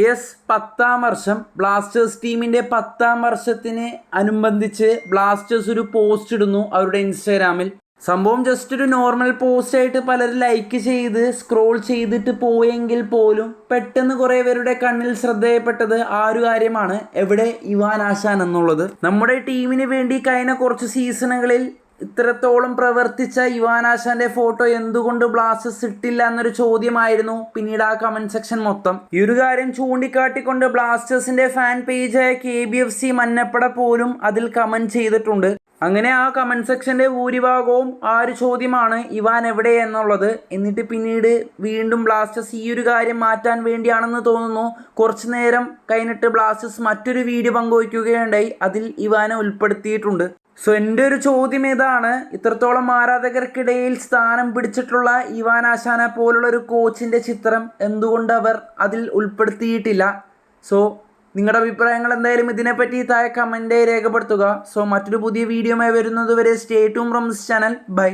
Yes പത്താം വർഷം Blasters ടീമിന്റെ പത്താം വർഷത്തിന് അനുബന്ധിച്ച് ബ്ലാസ്റ്റേഴ്സ് ഒരു പോസ്റ്റ് ഇടുന്നു അവരുടെ ഇൻസ്റ്റാഗ്രാമിൽ. സംഭവം ജസ്റ്റ് ഒരു നോർമൽ പോസ്റ്റ് ആയിട്ട് പലരും ലൈക്ക് ചെയ്ത് സ്ക്രോൾ ചെയ്തിട്ട് പോയെങ്കിൽ പോലും പെട്ടെന്ന് കുറേ പേരുടെ കണ്ണിൽ ശ്രദ്ധയപ്പെട്ടത് ആ ഒരു കാര്യമാണ്. എവിടെ ഇവാൻ ആശാൻ എന്നുള്ളത്. നമ്മുടെ ടീമിന് വേണ്ടി കഴിഞ്ഞ കുറച്ച് സീസണുകളിൽ ഇത്രത്തോളം പ്രവർത്തിച്ച യുവാനാശാന്റെ ഫോട്ടോ എന്തുകൊണ്ട് ബ്ലാസ്റ്റേഴ്സ് ഇട്ടില്ല എന്നൊരു ചോദ്യമായിരുന്നു. പിന്നീട് ആ കമന്റ് സെക്ഷൻ മൊത്തം. ഈ ഒരു കാര്യം ചൂണ്ടിക്കാട്ടിക്കൊണ്ട് ബ്ലാസ്റ്റേഴ്സിന്റെ ഫാൻ പേജായ കെ ബി എഫ് സി മന്നപ്പട പോലും അതിൽ കമന്റ് ചെയ്തിട്ടുണ്ട്. അങ്ങനെ ആ കമന്റ് സെക്ഷന്റെ ഭൂരിഭാഗവും ആ ഒരു ചോദ്യമാണ് ഇവാൻ എവിടെ എന്നുള്ളത്. എന്നിട്ട് പിന്നീട് വീണ്ടും ബ്ലാസ്റ്റേഴ്സ് ഈ ഒരു കാര്യം മാറ്റാൻ വേണ്ടിയാണെന്ന് തോന്നുന്നു. കുറച്ചു നേരം കഴിഞ്ഞിട്ട് ബ്ലാസ്റ്റേഴ്സ് മറ്റൊരു വീഡിയോ പങ്കുവയ്ക്കുകയുണ്ടായി. അതിൽ ഇവാനെ ഉൾപ്പെടുത്തിയിട്ടുണ്ട്. സോ എന്റെ ഒരു ചോദ്യം ഇതാണ്. ഇത്രത്തോളം ആരാധകർക്കിടയിൽ സ്ഥാനം പിടിച്ചിട്ടുള്ള ഇവാൻ ആശാന പോലുള്ള ഒരു കോച്ചിന്റെ ചിത്രം എന്തുകൊണ്ട് അവർ അതിൽ ഉൾപ്പെടുത്തിയിട്ടില്ല? സോ നിങ്ങളുടെ അഭിപ്രായങ്ങൾ എന്തായാലും ഇതിനെപ്പറ്റി താഴെ കമന്റായി രേഖപ്പെടുത്തുക. സോ മറ്റൊരു പുതിയ വീഡിയോമായി വരുന്നത് വരെ stay tuned from this channel bye